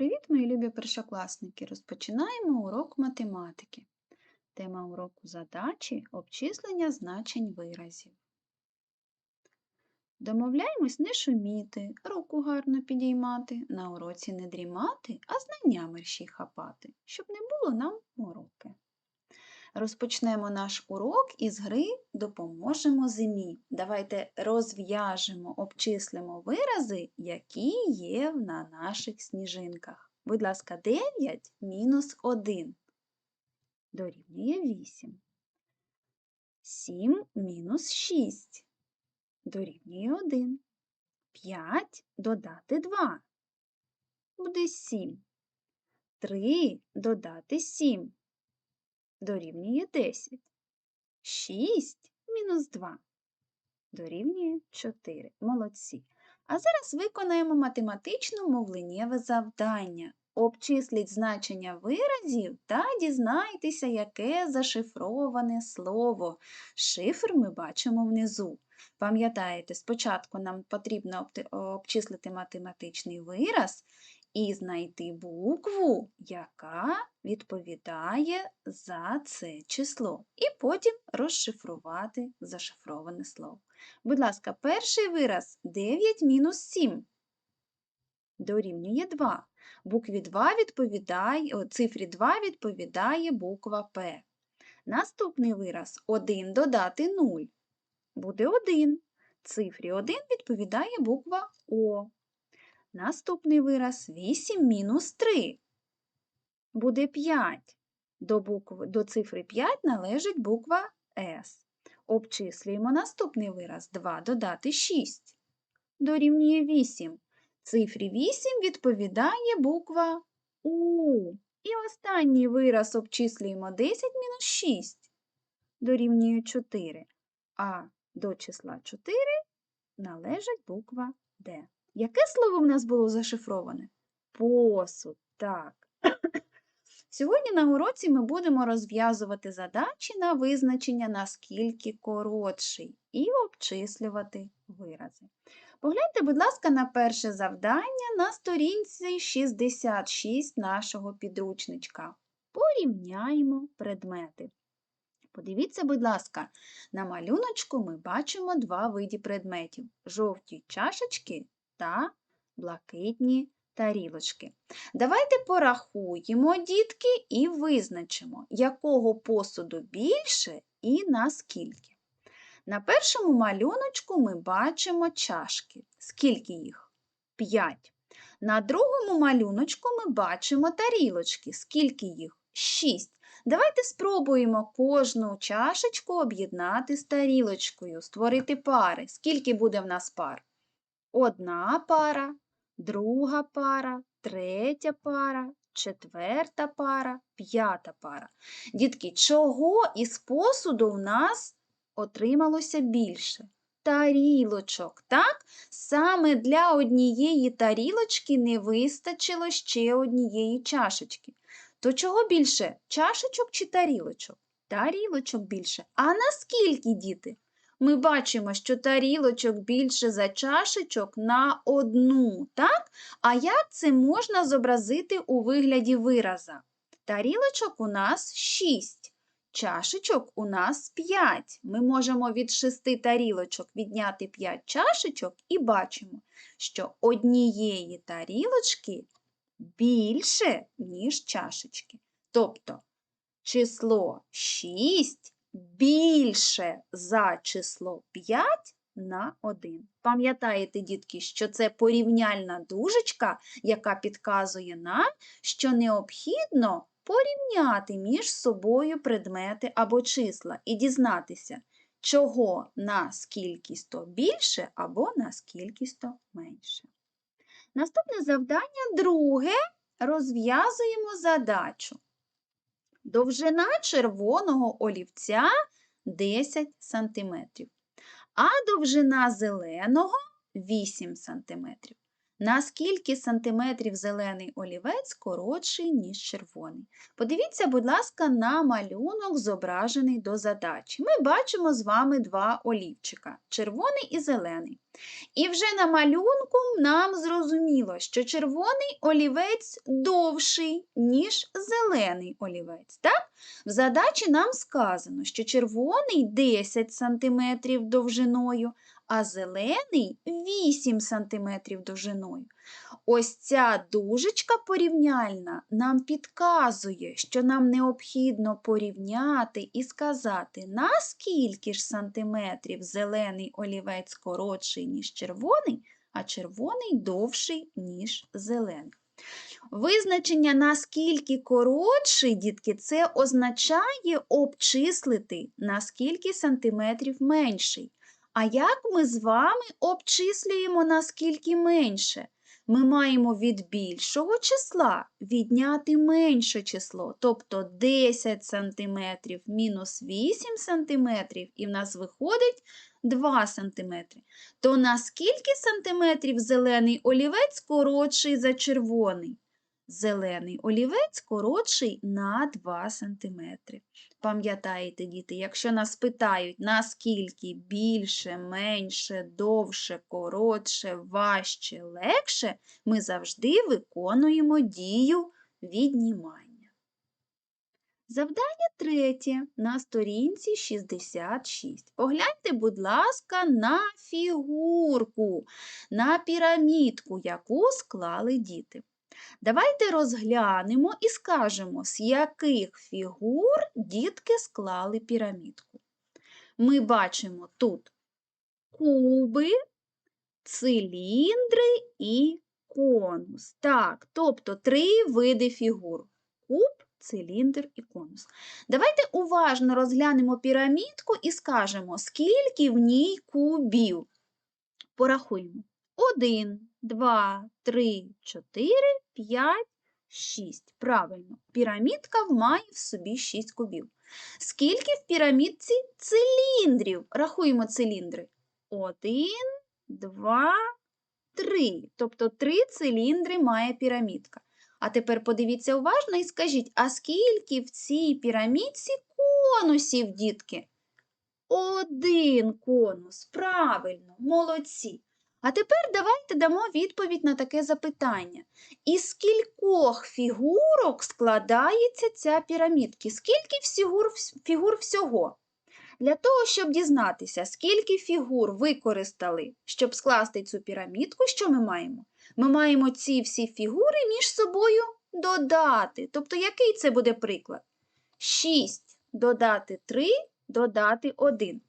Привіт, мої любі першокласники! Розпочинаємо урок математики. Тема уроку задачі обчислення значень виразів. Домовляємось не шуміти, руку гарно підіймати, на уроці не дрімати, а знання мерщій хапати, щоб не було нам уроки. Розпочнемо наш урок із гри Допоможемо зимі. Давайте розв'яжемо, обчислимо вирази, які є на наших сніжинках. Будь ласка, 9 мінус 1 дорівнює 8. 7 мінус 6 дорівнює 1. 5 додати 2 буде 7. 3 додати 7 дорівнює 10. 6 мінус 2 дорівнює 4. Молодці. А зараз виконаємо математично мовленнєве завдання. Обчисліть значення виразів та дізнайтеся, яке зашифроване слово. Шифр ми бачимо внизу. Пам'ятаєте, спочатку нам потрібно обчислити математичний вираз, і знайти букву, яка відповідає за це число, і потім розшифрувати зашифроване слово. Будь ласка, перший вираз 9 мінус 7 дорівнює 2. Букві 2 відповідає, о, цифрі 2 відповідає буква П. Наступний вираз 1 додати 0 буде 1. Цифрі 1 відповідає буква О. Наступний вираз 8 мінус 3. Буде 5. До букви, до цифри 5 належить буква С. Обчислюємо наступний вираз 2 додати 6. Дорівнює 8. Цифрі 8 відповідає буква У. І останній вираз обчислюємо 10 мінус 6. Дорівнює 4. А до числа 4 належить буква Д. Яке слово в нас було зашифроване? Посуд, так. Сьогодні на уроці ми будемо розв'язувати задачі на визначення, наскільки коротший, і обчислювати вирази. Погляньте, будь ласка, на перше завдання на сторінці 66 нашого підручничка. Порівняємо предмети. Подивіться, будь ласка, на малюночку ми бачимо два види предметів жовті чашечки та блакитні тарілочки. Давайте порахуємо, дітки, і визначимо, якого посуду більше і наскільки. На першому малюночку ми бачимо чашки. Скільки їх? П'ять. На другому малюночку ми бачимо тарілочки. Скільки їх? Шість. Давайте спробуємо кожну чашечку об'єднати з тарілочкою, створити пари. Скільки буде в нас пар? Одна пара, друга пара, третя пара, четверта пара, п'ята пара. Дітки, чого із посуду в нас отрималося більше? Тарілочок, так? Саме для однієї тарілочки не вистачило ще однієї чашечки. То чого більше? Чашечок чи тарілочок? Тарілочок більше. А наскільки, діти? Ми бачимо, що тарілочок більше за чашечок на одну. так? А як це можна зобразити у вигляді вираза? Тарілочок у нас 6. Чашечок у нас 5. Ми можемо від 6 тарілочок відняти 5 чашечок і бачимо, що однієї тарілочки більше, ніж чашечки. Тобто число 6 більше за число 5 на 1. Пам'ятаєте, дітки, що це порівняльна дужечка, яка підказує нам, що необхідно порівняти між собою предмети або числа і дізнатися, чого на скількість більше або на скількість менше. Наступне завдання друге розв'язуємо задачу. Довжина червоного олівця 10 см, а довжина зеленого 8 см. На скільки сантиметрів зелений олівець коротший, ніж червоний? Подивіться, будь ласка, на малюнок, зображений до задачі. Ми бачимо з вами два олівчика червоний і зелений. І вже на малюнку нам зрозуміло, що червоний олівець довший, ніж зелений олівець. Так? В задачі нам сказано, що червоний 10 см довжиною, а зелений 8 см довжиною. Ось ця дужечка порівняльна нам підказує, що нам необхідно порівняти і сказати, наскільки ж сантиметрів зелений олівець коротший, ніж червоний, а червоний довший, ніж зелений. Визначення наскільки коротший, дітки, це означає обчислити, наскільки сантиметрів менший. А як ми з вами обчислюємо наскільки менше? Ми маємо від більшого числа відняти менше число, тобто 10 см мінус 8 см, і в нас виходить 2 см. То на скільки сантиметрів зелений олівець коротший за червоний? Зелений олівець коротший на 2 см. Пам'ятаєте, діти, якщо нас питають, наскільки більше, менше, довше, коротше, важче, легше, ми завжди виконуємо дію віднімання. Завдання третє на сторінці 66. Погляньте, будь ласка, на фігурку, на пірамідку, яку склали діти. Давайте розглянемо і скажемо, з яких фігур дітки склали пірамідку. Ми бачимо тут куби, циліндри і конус. Так, тобто три види фігур. Куб, циліндр і конус. Давайте уважно розглянемо пірамідку і скажемо, скільки в ній кубів. Порахуємо. Один, два, три, чотири, п'ять, шість. Правильно, пірамідка має в собі шість кубів. Скільки в пірамідці циліндрів? Рахуємо циліндри. Один, два, три. Тобто три циліндри має пірамідка. А тепер подивіться уважно і скажіть, а скільки в цій пірамідці конусів, дітки? Один конус. Правильно, молодці. А тепер давайте дамо відповідь на таке запитання. Із скількох фігурок складається ця пірамідка? Скільки фігур, фігур всього? Для того, щоб дізнатися, скільки фігур використали, щоб скласти цю пірамідку, що ми маємо? Ми маємо ці всі фігури між собою додати. Тобто, який це буде приклад? 6 додати 3, додати 1.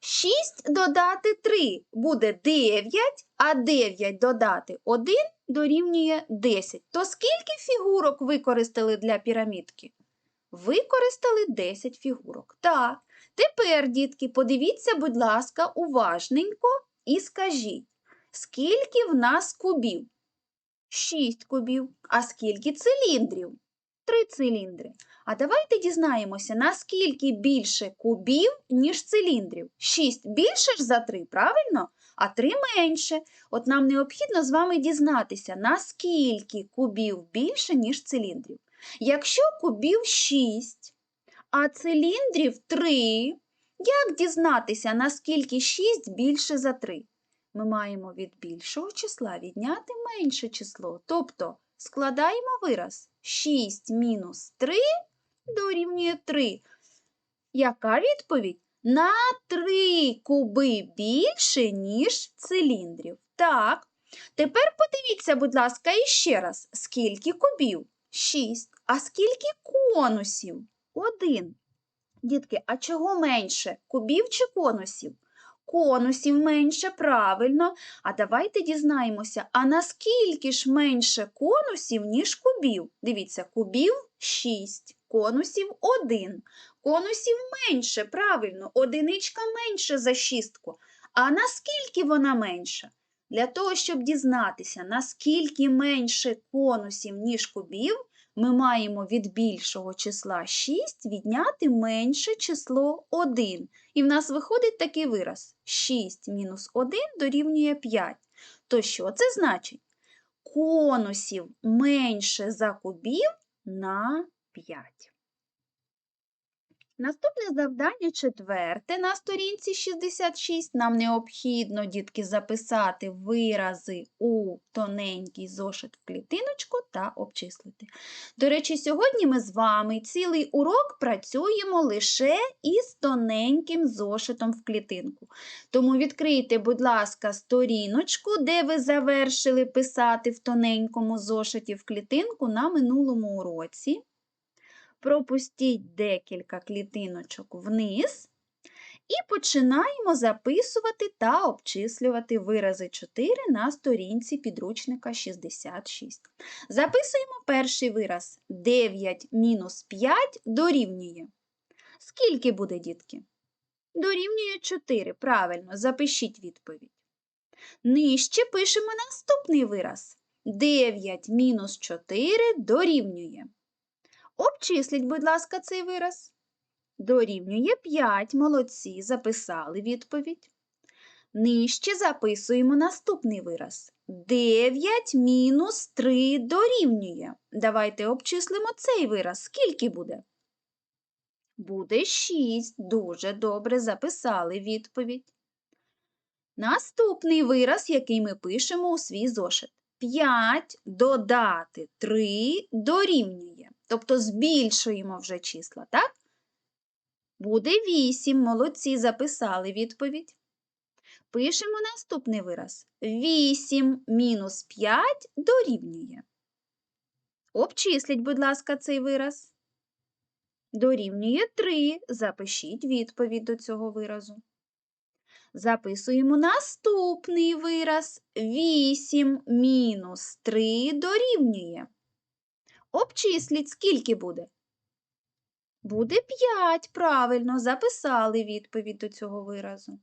6 додати 3 буде 9, а 9 додати 1 дорівнює 10. То скільки фігурок використали для пірамідки? Використали 10 фігурок. Так, тепер, дітки, подивіться, будь ласка, уважненько і скажіть, скільки в нас кубів? 6 кубів. А скільки циліндрів? 3 циліндри. А давайте дізнаємося, наскільки більше кубів, ніж циліндрів. 6 більше ж за 3, правильно? А 3 менше. От нам необхідно з вами дізнатися, наскільки кубів більше, ніж циліндрів. Якщо кубів 6, а циліндрів 3, як дізнатися, наскільки 6 більше за 3? Ми маємо від більшого числа відняти менше число. Тобто складаємо вираз 6 мінус 3 дорівнює 3. Яка відповідь? На 3 куби більше, ніж циліндрів. Так. Тепер подивіться, будь ласка, іще раз, скільки кубів? 6. А скільки конусів? 1. Дітки, а чого менше? Кубів чи конусів? Конусів менше, правильно. А давайте дізнаємося, а наскільки ж менше конусів, ніж кубів? Дивіться, кубів 6, конусів 1. Конусів менше, правильно, одиничка менше за шістку. А наскільки вона менша? Для того, щоб дізнатися, наскільки менше конусів, ніж кубів, ми маємо від більшого числа 6 відняти менше число 1. І в нас виходить такий вираз: 6 мінус 1 дорівнює 5. То що це значить? Конусів менше за кубів на 5. Наступне завдання четверте на сторінці 66. Нам необхідно, дітки, записати вирази у тоненький зошит в клітиночку та обчислити. До речі, сьогодні ми з вами цілий урок працюємо лише із тоненьким зошитом в клітинку. Тому відкрийте, будь ласка, сторіночку, де ви завершили писати в тоненькому зошиті в клітинку на минулому уроці пропустіть декілька клітиночок вниз і починаємо записувати та обчислювати вирази 4 на сторінці підручника 66. Записуємо перший вираз. 9 мінус 5 дорівнює. Скільки буде, дітки? Дорівнює 4. Правильно, запишіть відповідь. Нижче пишемо наступний вираз. 9 мінус 4 дорівнює. Обчисліть, будь ласка, цей вираз. Дорівнює 5. Молодці. Записали відповідь. Нижче записуємо наступний вираз. 9 мінус 3 дорівнює. Давайте обчислимо цей вираз. Скільки буде? Буде 6. Дуже добре записали відповідь. Наступний вираз, який ми пишемо у свій зошит. 5 додати 3 дорівнює. Тобто збільшуємо вже числа, так? Буде 8. Молодці, записали відповідь. Пишемо наступний вираз. 8 мінус 5 дорівнює. Обчисліть, будь ласка, цей вираз. Дорівнює 3. Запишіть відповідь до цього виразу. Записуємо наступний вираз. 8 мінус 3 дорівнює. Обчисліть, скільки буде? Буде 5. Правильно, записали відповідь до цього виразу.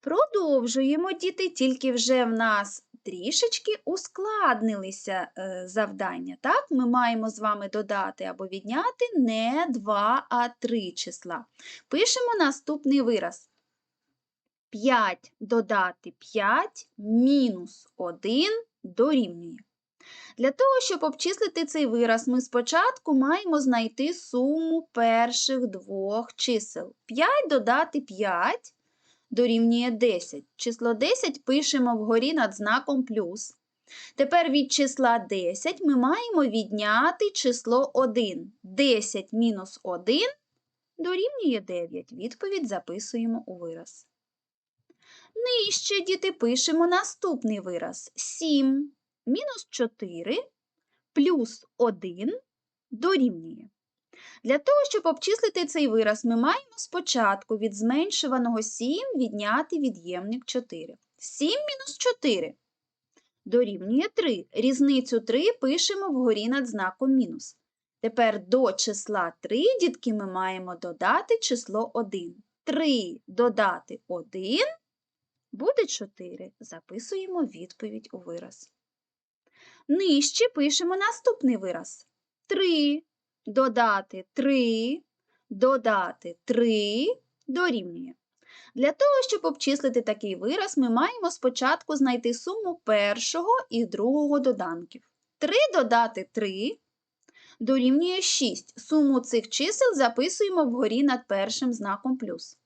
Продовжуємо, діти, тільки вже в нас трішечки ускладнилися е, завдання. Так, ми маємо з вами додати або відняти не 2, а 3 числа. Пишемо наступний вираз. 5 додати 5 мінус 1 дорівнює. Для того, щоб обчислити цей вираз, ми спочатку маємо знайти суму перших двох чисел. 5 додати 5 дорівнює 10. Число 10 пишемо вгорі над знаком плюс. Тепер від числа 10 ми маємо відняти число 1. 10 мінус 1 дорівнює 9. Відповідь записуємо у вираз. Нижче, діти, пишемо наступний вираз. 7 мінус 4 плюс 1 дорівнює. Для того, щоб обчислити цей вираз, ми маємо спочатку від зменшуваного 7 відняти від'ємник 4. 7 мінус 4 дорівнює 3. Різницю 3 пишемо вгорі над знаком мінус. Тепер до числа 3, дітки, ми маємо додати число 1. 3 додати 1 буде 4. Записуємо відповідь у вираз. Нижче пишемо наступний вираз. 3 додати 3, додати 3 дорівнює. Для того, щоб обчислити такий вираз, ми маємо спочатку знайти суму першого і другого доданків. 3 додати 3 дорівнює 6. Суму цих чисел записуємо вгорі над першим знаком плюс.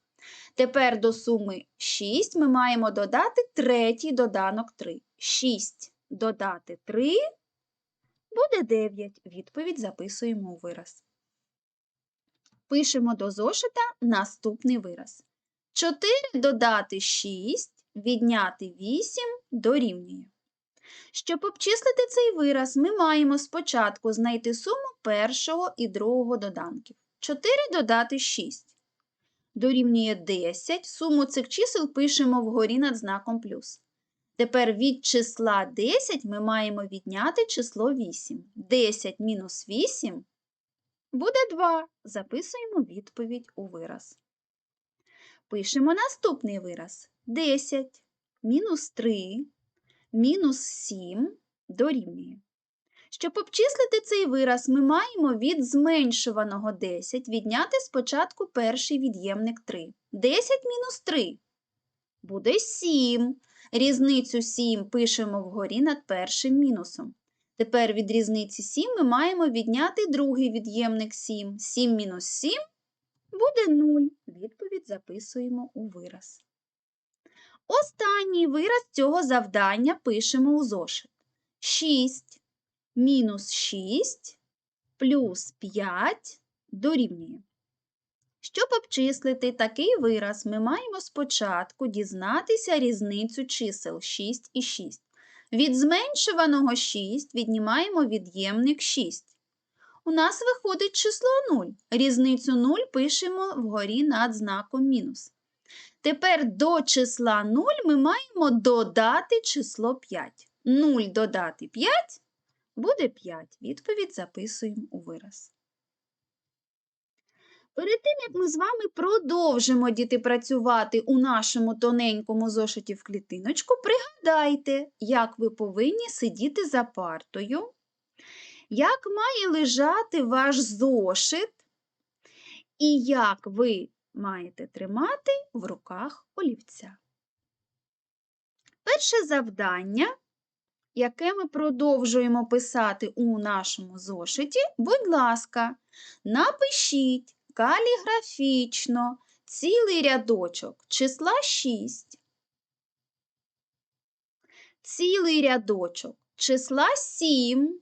Тепер до суми 6 ми маємо додати третій доданок 3. 6 додати 3 буде 9. Відповідь записуємо у вираз. Пишемо до зошита наступний вираз. 4 додати 6, відняти 8 дорівнює. Щоб обчислити цей вираз, ми маємо спочатку знайти суму першого і другого доданків. 4 додати 6 дорівнює 10. Суму цих чисел пишемо вгорі над знаком плюс. Тепер від числа 10 ми маємо відняти число 8. 10 мінус 8 буде 2. Записуємо відповідь у вираз. Пишемо наступний вираз. 10 мінус 3 мінус 7 дорівнює. Щоб обчислити цей вираз, ми маємо від зменшуваного 10 відняти спочатку перший від'ємник 3. 10 мінус 3 буде 7. Різницю 7 пишемо вгорі над першим мінусом. Тепер від різниці 7 ми маємо відняти другий від'ємник 7. 7 мінус 7 Буде 0. Відповідь записуємо у вираз. Останній вираз цього завдання пишемо у зошит. 6 мінус 6 плюс 5 дорівнює. Щоб обчислити такий вираз, ми маємо спочатку дізнатися різницю чисел 6 і 6. Від зменшуваного 6 віднімаємо від'ємник 6. У нас виходить число 0. Різницю 0 пишемо вгорі над знаком мінус. Тепер до числа 0 ми маємо додати число 5. 0 додати 5 буде 5. Відповідь записуємо у вираз. Перед тим, як ми з вами продовжимо діти працювати у нашому тоненькому зошиті в клітиночку, пригадайте, як ви повинні сидіти за партою, як має лежати ваш зошит, і як ви маєте тримати в руках олівця. Перше завдання, яке ми продовжуємо писати у нашому зошиті, будь ласка, напишіть каліграфічно цілий рядочок числа 6, цілий рядочок числа 7,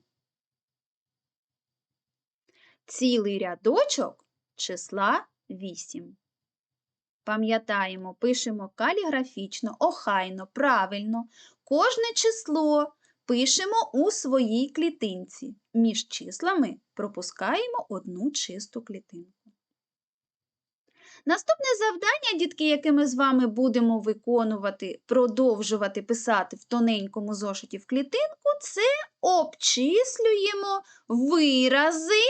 цілий рядочок числа 8. Пам'ятаємо, пишемо каліграфічно, охайно, правильно. Кожне число пишемо у своїй клітинці. Між числами пропускаємо одну чисту клітинку. Наступне завдання, дітки, яке ми з вами будемо виконувати, продовжувати писати в тоненькому зошиті в клітинку, це обчислюємо вирази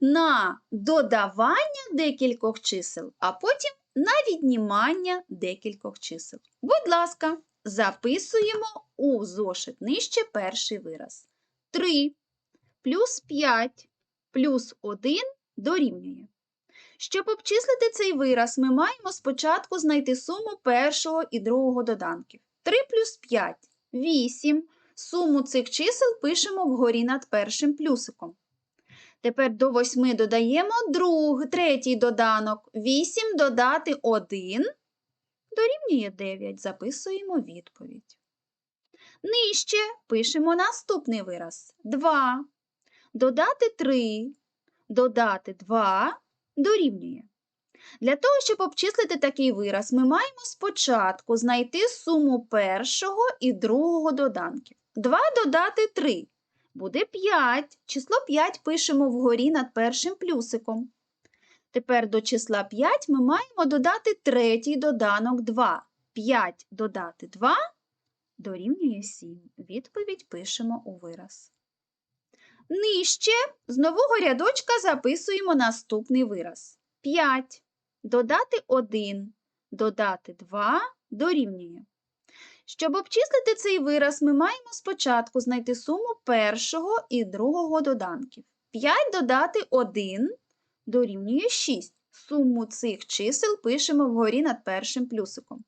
на додавання декількох чисел, а потім на віднімання декількох чисел. Будь ласка, записуємо у зошит нижче перший вираз. 3 плюс 5 плюс 1 дорівнює. Щоб обчислити цей вираз, ми маємо спочатку знайти суму першого і другого доданків. 3 плюс 5 – 8. Суму цих чисел пишемо вгорі над першим плюсиком. Тепер до 8 додаємо друг, третій доданок. 8 додати 1 дорівнює 9. Записуємо відповідь. Нижче пишемо наступний вираз. 2. Додати 3, додати 2 дорівнює. Для того, щоб обчислити такий вираз, ми маємо спочатку знайти суму першого і другого доданків. 2 додати 3 буде 5. Число 5 пишемо вгорі над першим плюсиком. Тепер до числа 5 ми маємо додати третій доданок 2. 5 додати 2 дорівнює 7. Відповідь пишемо у вираз. Нижче з нового рядочка записуємо наступний вираз. 5 додати 1, додати 2 дорівнює. Щоб обчислити цей вираз, ми маємо спочатку знайти суму першого і другого доданків. 5 додати 1 дорівнює 6. Суму цих чисел пишемо вгорі над першим плюсиком.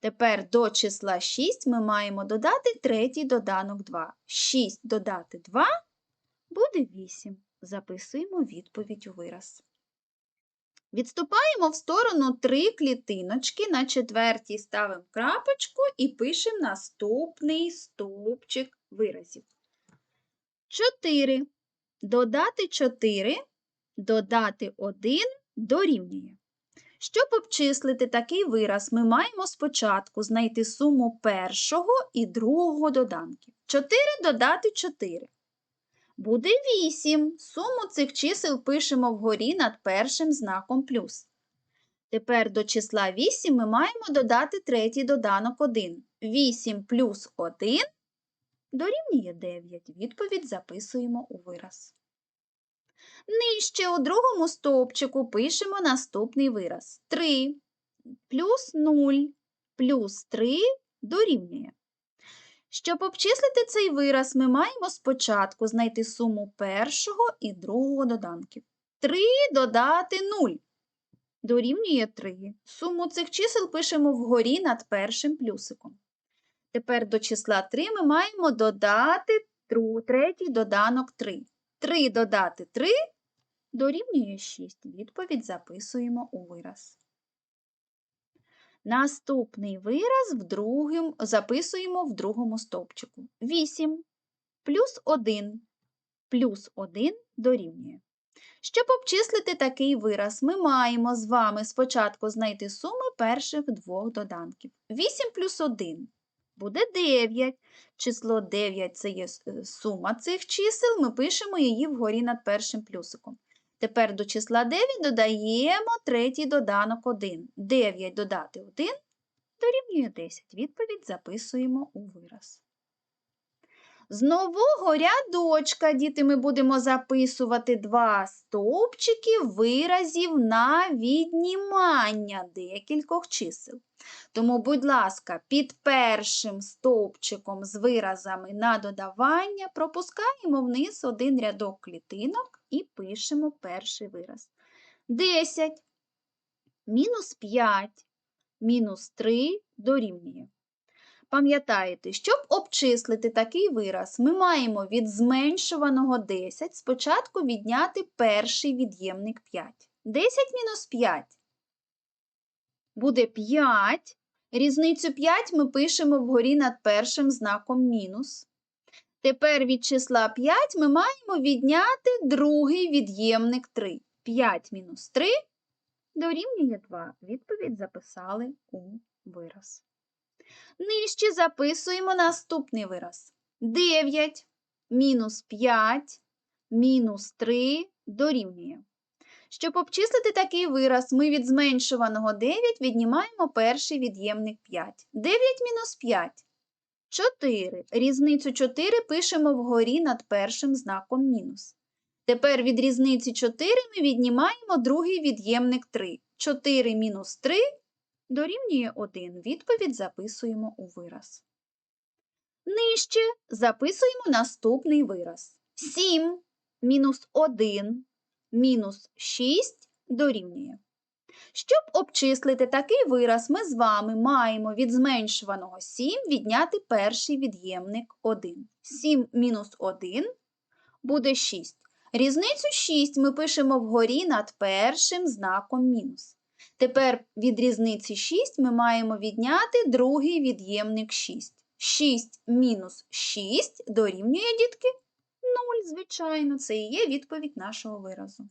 Тепер до числа 6 ми маємо додати третій доданок 2. 6 додати 2 буде 8. Записуємо відповідь у вираз. Відступаємо в сторону три клітиночки, на четвертій ставимо крапочку і пишемо наступний стовпчик виразів. 4. Додати 4, додати 1 дорівнює. Щоб обчислити такий вираз, ми маємо спочатку знайти суму першого і другого доданків. 4 додати 4. Буде 8. Суму цих чисел пишемо вгорі над першим знаком плюс. Тепер до числа 8 ми маємо додати третій доданок 1. 8 плюс 1 дорівнює 9. Відповідь записуємо у вираз. Нижче у другому стовпчику пишемо наступний вираз. 3 плюс 0 плюс 3 дорівнює. Щоб обчислити цей вираз, ми маємо спочатку знайти суму першого і другого доданків. 3 додати 0 дорівнює 3. Суму цих чисел пишемо вгорі над першим плюсиком. Тепер до числа 3 ми маємо додати третій доданок 3. 3 додати 3 дорівнює 6. Відповідь записуємо у вираз. Наступний вираз в другим, записуємо в другому стовпчику. 8 плюс 1 плюс 1 дорівнює. Щоб обчислити такий вираз, ми маємо з вами спочатку знайти суми перших двох доданків. 8 плюс 1 буде 9. Число 9 – це є е, сума цих чисел, ми пишемо її вгорі над першим плюсиком. Тепер до числа 9 додаємо третій доданок 1. 9 додати 1 дорівнює 10. Відповідь записуємо у вираз. З нового рядочка, діти, ми будемо записувати два стовпчики виразів на віднімання декількох чисел. Тому, будь ласка, під першим стовпчиком з виразами на додавання пропускаємо вниз один рядок клітинок і пишемо перший вираз. 10 мінус 5 мінус 3 дорівнює. Пам'ятаєте, щоб обчислити такий вираз, ми маємо від зменшуваного 10 спочатку відняти перший від'ємник 5. 10 мінус 5 буде 5. Різницю 5 ми пишемо вгорі над першим знаком мінус. Тепер від числа 5 ми маємо відняти другий від'ємник 3. 5 мінус 3 дорівнює 2. Відповідь записали у вираз. Нижче записуємо наступний вираз. 9 мінус 5 мінус 3 дорівнює. Щоб обчислити такий вираз, ми від зменшуваного 9 віднімаємо перший від'ємник 5. 9 мінус 5 – 4. Різницю 4 пишемо вгорі над першим знаком мінус. Тепер від різниці 4 ми віднімаємо другий від'ємник 3. 4 мінус 3 дорівнює 1. Відповідь записуємо у вираз. Нижче записуємо наступний вираз. 7 мінус 1 мінус 6 дорівнює. Щоб обчислити такий вираз, ми з вами маємо від зменшуваного 7 відняти перший від'ємник 1. 7 мінус 1 буде 6. Різницю 6 ми пишемо вгорі над першим знаком мінус. Тепер від різниці 6 ми маємо відняти другий від'ємник 6. 6 мінус 6 дорівнює, дітки, 0, звичайно, це і є відповідь нашого виразу.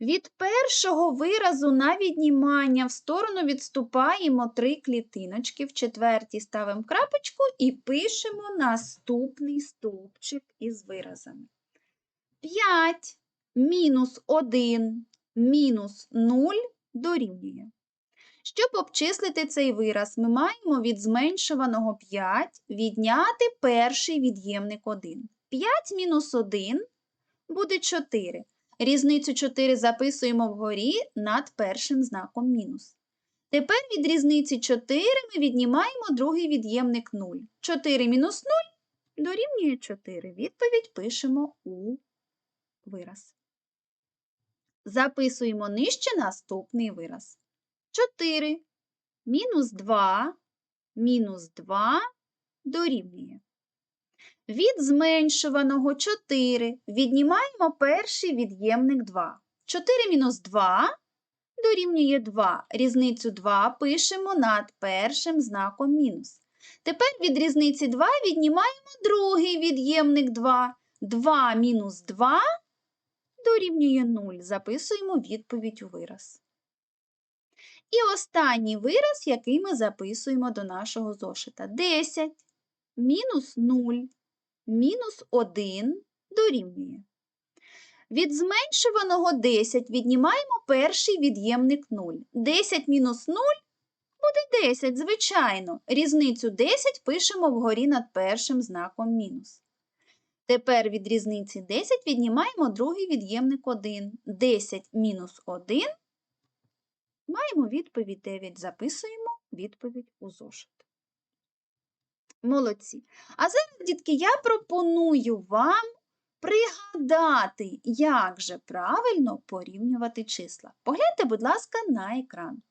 Від першого виразу на віднімання в сторону відступаємо три клітиночки, в четвертій ставимо крапочку і пишемо наступний стовпчик із виразами. 5 мінус 1 мінус 0 дорівнює. Щоб обчислити цей вираз, ми маємо від зменшуваного 5 відняти перший від'ємник 1. 5 мінус 1 буде 4. Різницю 4 записуємо вгорі над першим знаком мінус. Тепер від різниці 4 ми віднімаємо другий від'ємник 0. 4 мінус 0 дорівнює 4. Відповідь пишемо у вираз. Записуємо нижче наступний вираз. 4 мінус 2 мінус 2 дорівнює. Від зменшуваного 4 віднімаємо перший від'ємник 2. 4 мінус 2 дорівнює 2. Різницю 2 пишемо над першим знаком мінус. Тепер від різниці 2 віднімаємо другий від'ємник 2. 2 мінус 2 дорівнює 0. Записуємо відповідь у вираз. І останній вираз, який ми записуємо до нашого зошита. 10 мінус 0 мінус 1 дорівнює. Від зменшуваного 10 віднімаємо перший від'ємник 0. 10 мінус 0 буде 10, звичайно. Різницю 10 пишемо вгорі над першим знаком мінус. Тепер від різниці 10 віднімаємо другий від'ємник 1. 10 мінус 1 маємо відповідь 9. Записуємо відповідь у зошит. Молодці. А зараз, дітки, я пропоную вам пригадати, як же правильно порівнювати числа. Погляньте, будь ласка, на екран.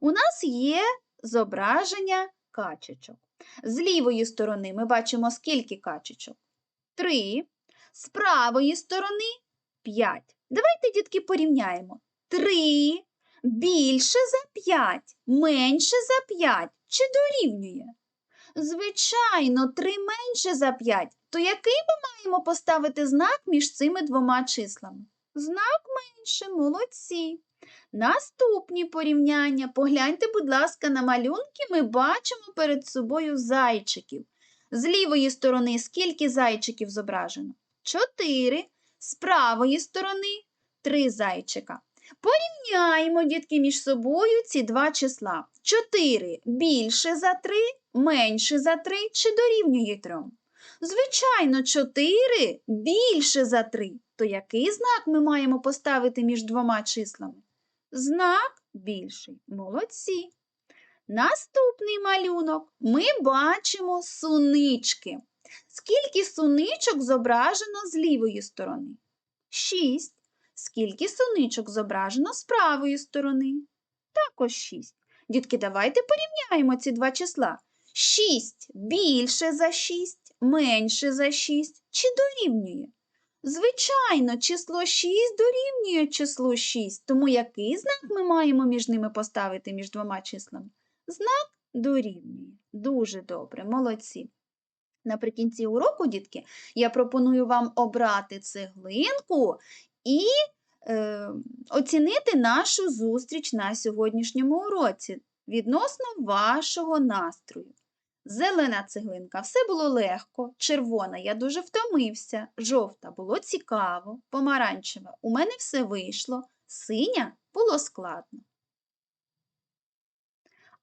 У нас є зображення качечок. З лівої сторони ми бачимо, скільки качечок? Три. З правої сторони 5. Давайте, дітки, порівняємо. 3 більше за 5, менше за 5. Чи дорівнює? Звичайно, 3 менше за 5. То який ми маємо поставити знак між цими двома числами? Знак менше, молодці. Наступні порівняння. Погляньте, будь ласка, на малюнки. Ми бачимо перед собою зайчиків. З лівої сторони скільки зайчиків зображено? Чотири. З правої сторони три зайчика. Порівняємо, дітки, між собою ці два числа. 4 більше за 3, менше за 3 чи дорівнює 3? Звичайно, 4 більше за 3. То який знак ми маємо поставити між двома числами? Знак більший. Молодці. Наступний малюнок. Ми бачимо сунички. Скільки суничок зображено з лівої сторони? 6. Скільки суничок зображено з правої сторони? Також 6. Дітки, давайте порівняємо ці два числа. 6 більше за 6, менше за 6 чи дорівнює? Звичайно, число 6 дорівнює числу 6, тому який знак ми маємо між ними поставити між двома числами? Знак дорівнює. Дуже добре, молодці. Наприкінці уроку, дітки, я пропоную вам обрати цеглинку і е, оцінити нашу зустріч на сьогоднішньому уроці відносно вашого настрою. Зелена цеглинка все було легко, червона я дуже втомився, жовта було цікаво, помаранчева у мене все вийшло, синя було складно.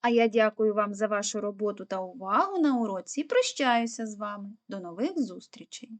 А я дякую вам за вашу роботу та увагу на уроці і прощаюся з вами. До нових зустрічей!